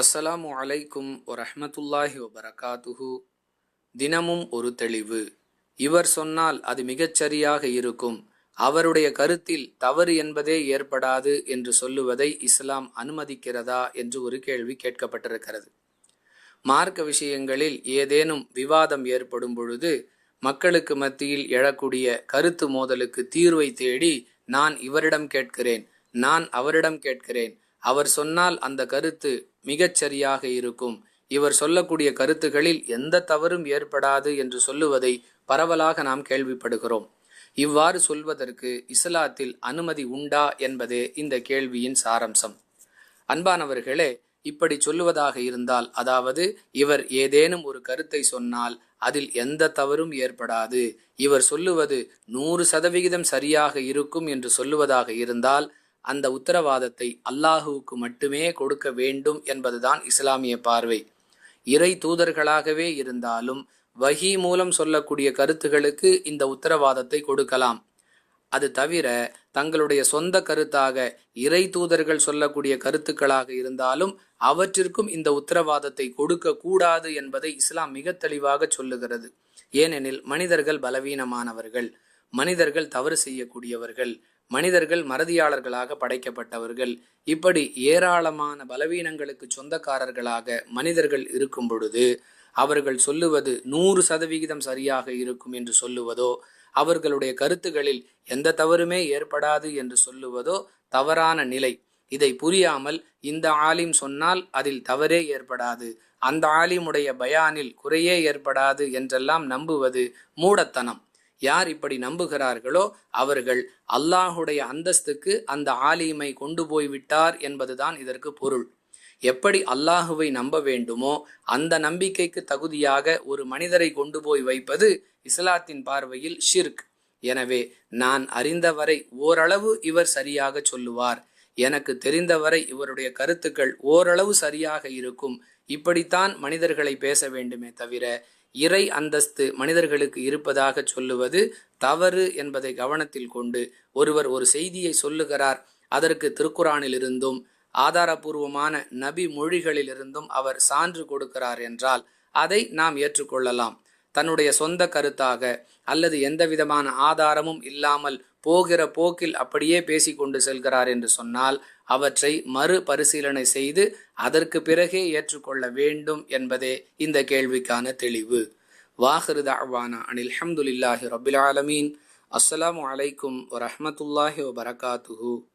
அஸ்ஸலாமு அலைக்கும் வரஹ்மத்துல்லாஹி வபரகாத்துஹு. தினமும் ஒரு தெளிவு. இவர் சொன்னால் அது மிகச்சரியாக இருக்கும். அவருடைய கருத்தில் தவறு என்பதே ஏற்படாது என்று சொல்லுவதை இஸ்லாம் அனுமதிக்கிறதா என்று ஒரு கேள்வி கேட்கப்பட்டிருக்கிறது. மார்க்க விஷயங்களில் ஏதேனும் விவாதம் ஏற்படும் பொழுது மக்களுக்கு மத்தியில் எழக்கூடிய கருத்து மோதலுக்கு தீர்வை தேடி நான் இவரிடம் கேட்கிறேன் நான் அவரிடம் கேட்கிறேன் அவர் சொன்னால் அந்த கருத்து மிகச் சரியாக இருக்கும். இவர் சொல்லக்கூடிய கருத்துகளில் எந்த தவறும் ஏற்படாது என்று சொல்லுவதை பரவலாக நாம் கேள்விப்படுகிறோம். இவ்வாறு சொல்வதற்கு இஸ்லாத்தில் அனுமதி உண்டா என்பதே இந்த கேள்வியின் சாரம்சம். அன்பானவர்களே இப்படி சொல்லுவதாக இருந்தால் அதாவது இவர் ஏதேனும் ஒரு கருத்தை சொன்னால் அதில் எந்த தவறும் ஏற்படாது. இவர் சொல்லுவது நூறு சதவிகிதம் சரியாக இருக்கும் என்று சொல்லுவதாக இருந்தால் அந்த உத்தரவாதத்தை அல்லாஹுவுக்கு மட்டுமே கொடுக்க வேண்டும் என்பதுதான் இஸ்லாமிய பார்வை. இறை தூதர்களாகவே இருந்தாலும் வஹி மூலம் சொல்லக்கூடிய கருத்துகளுக்கு இந்த உத்தரவாதத்தை கொடுக்கலாம். அது தவிர தங்களுடைய சொந்த கருத்தாக இறை தூதர்கள் சொல்லக்கூடிய கருத்துக்களாக இருந்தாலும் அவற்றிற்கும் இந்த உத்தரவாதத்தை கொடுக்க கூடாது என்பதை இஸ்லாம் மிக தெளிவாக சொல்லுகிறது. ஏனெனில் மனிதர்கள் பலவீனமானவர்கள். மனிதர்கள் தவறு செய்யக்கூடியவர்கள். மனிதர்கள் மறதியாளர்களாக படைக்கப்பட்டவர்கள். இப்படி ஏராளமான பலவீனங்களுக்கு சொந்தக்காரர்களாக மனிதர்கள் இருக்கும் பொழுது அவர்கள் சொல்லுவது நூறு சதவிகிதம் சரியாக இருக்கும் என்று சொல்லுவதோ அவர்களுடைய கருத்துகளில் எந்த தவறுமே ஏற்படாது என்று சொல்லுவதோ தவறான நிலை. இதை புரியாமல் இந்த ஆலிம் சொன்னால் அதில் தவறே ஏற்படாது. அந்த ஆலிமுடைய பயானில் குறையே ஏற்படாது என்றெல்லாம் நம்புவது மூடத்தனம். யார் இப்படி நம்புகிறார்களோ அவர்கள் அல்லாஹுடைய அந்தஸ்துக்கு அந்த ஆலிமை கொண்டு போய் விட்டார் என்பதுதான் இதற்கு பொருள். எப்படி அல்லாஹுவை நம்ப வேண்டுமோ அந்த நம்பிக்கைக்கு தகுதியாக ஒரு மனிதரை கொண்டு போய் வைப்பது இஸ்லாத்தின் பார்வையில் ஷிர்க். எனவே நான் அறிந்தவரை ஓரளவு இவர் சரியாக சொல்லுவார். எனக்கு தெரிந்தவரை இவருடைய கருத்துக்கள் ஓரளவு சரியாக இருக்கும். இப்படித்தான் மனிதர்களை பேச வேண்டுமே தவிர இறை அந்தஸ்து மனிதர்களுக்கு இருப்பதாக சொல்லுவது தவறு என்பதை கவனத்தில் கொண்டு ஒருவர் ஒரு செய்தியை சொல்லுகிறார். அதற்கு திருக்குறானிலிருந்தும் ஆதாரபூர்வமான நபி மொழிகளிலிருந்தும் அவர் சான்று கொடுக்கிறார் என்றால் அதை நாம் ஏற்றுக்கொள்ளலாம். தன்னுடைய சொந்த கருத்தாக அல்லது எந்தவிதமான ஆதாரமும் இல்லாமல் போகிற போக்கில் அப்படியே பேசி கொண்டு செல்கிறார் என்று சொன்னால் அவற்றை மறு பரிசீலனை செய்து அதற்கு பிறகே ஏற்றுக்கொள்ள வேண்டும் என்பதே இந்த கேள்விக்கான தெளிவு. வாஹிரு தாவானா அனில் ஹம்துலில்லாஹி ரபில் ஆலமீன். அஸ்ஸலாமு அலைக்கும் வரஹமத்துல்லாஹி வபரகாத்துஹூ.